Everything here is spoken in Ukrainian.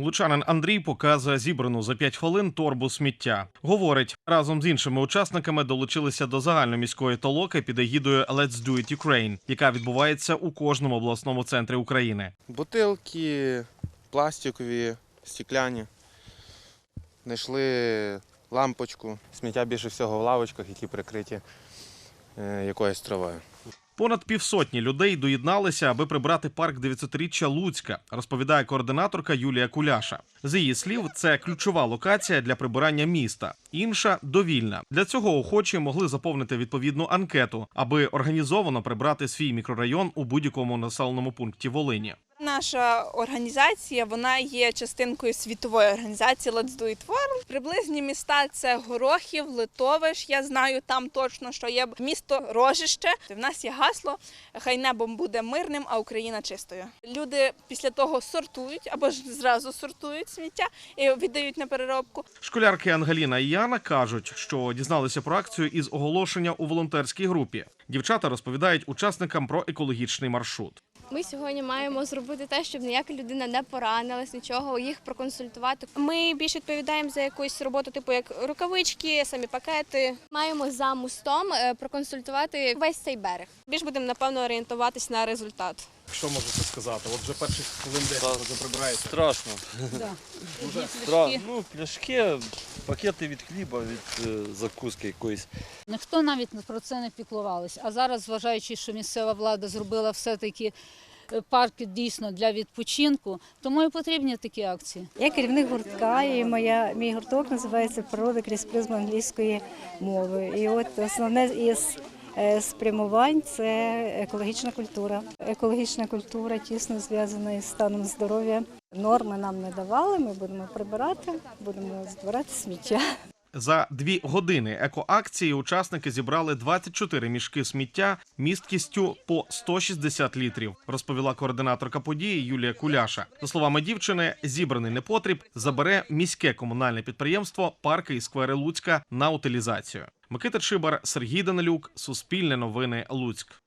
Лучанин Андрій показує зібрану за 5 хвилин торбу сміття. Говорить, разом з іншими учасниками долучилися до загальноміської толоки під егідою Let's Do It Ukraine, яка відбувається у кожному обласному центрі України. Бутилки, пластикові, стекляні. Знайшли лампочку. Сміття більше всього в лавочках, які прикриті е, якоюсь травою. Понад півсотні людей доєдналися, аби прибрати парк 900-річчя Луцька, розповідає координаторка Юлія Куляша. З її слів, це ключова локація для прибирання міста. Інша довільна. Для цього охочі могли заповнити відповідну анкету, аби організовано прибрати свій мікрорайон у будь-якому населеному пункті Волині. Наша організація вона є частинкою світової організації Let's Do It World. Приблизні міста це Горохів, Литовиш. Я знаю там точно, що є місто Рожище. В нас є гасло Хай небо буде мирним, а Україна чистою. Люди після того сортують або ж зразу сортують сміття і віддають на переробку. Школярки Ангеліна і Яна кажуть, що дізналися про акцію із оголошення у волонтерській групі. Дівчата розповідають учасникам про екологічний маршрут. Ми сьогодні маємо зробити те, щоб ніяка людина не поранилась, нічого, їх проконсультувати. Ми більш відповідаємо за якусь роботу, типу як рукавички, самі пакети. Маємо за мостом е, проконсультувати весь цей берег. Більш будемо напевно орієнтуватись на результат. Що можете сказати? От вже перших хвилин 10 вже прибираєте. Страшно. Да. Дуже страшно. Ну, пляшки, пакети від хліба, від е, закуски якоїсь. Ніхто навіть про це не піклувався. А зараз, зважаючи, що місцева влада зробила все-таки е, парки дійсно для відпочинку, тому і потрібні такі акції. Я керівник гуртка, і моя мій гурток називається Природа крізь призму англійської мови. І от основне із спрямувань це екологічна культура. Екологічна культура тісно зв'язана із станом здоров'я. Норми нам не давали. Ми будемо прибирати, будемо збирати сміття. За дві години екоакції учасники зібрали 24 мішки сміття місткістю по 160 літрів, розповіла координаторка події Юлія Куляша. За словами дівчини, зібраний непотріб забере міське комунальне підприємство Парки і сквери Луцька на утилізацію. Микита Чибар, Сергій Данилюк, Суспільне новини Луцьк.